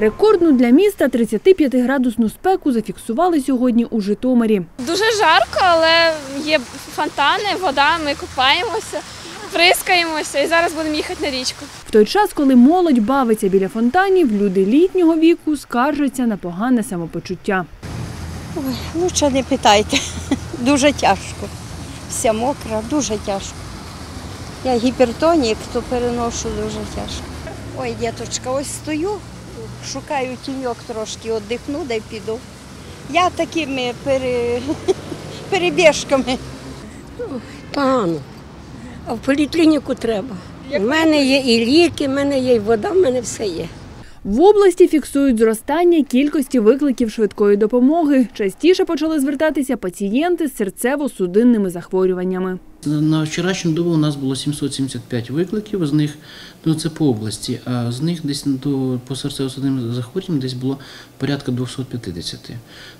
Рекордну для міста 35-градусну спеку зафіксували сьогодні у Житомирі. Дуже жарко, але є фонтани, вода, ми купаємося, прискаємося і зараз будемо їхати на річку. В той час, коли молодь бавиться біля фонтанів, люди літнього віку скаржаться на погане самопочуття. Ой, лучше не питайте. Дуже тяжко. Вся мокра, дуже тяжко. Я гіпертонік, то переношу дуже тяжко. Ой, діточка, ось стою, шукаю тіньок трошки, віддихну, да й піду. Я такими пере... перебіжками. Погано. А в поліклініку треба. У мене є і ліки, в мене є і вода, в мене все є. В області фіксують зростання кількості викликів швидкої допомоги. Частіше почали звертатися пацієнти з серцево-судинними захворюваннями. На вчорашню добу у нас було 775 викликів, з них ну це по області, а з них десь до по серцево-судинним захворюванням десь було порядка 250.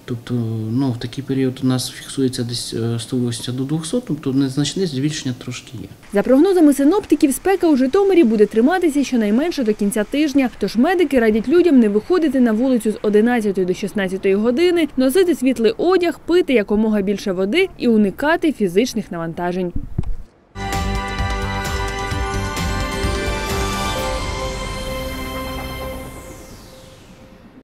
Тобто, ну в такий період у нас фіксується десь е, 180 до 200, тобто незначне збільшення трошки є. За прогнозами синоптиків, спека у Житомирі буде триматися щонайменше до кінця тижня. Тож медики радять людям не виходити на вулицю з 11 до 16 години, носити світлий одяг, пити якомога більше води і уникати фізичних навантажень.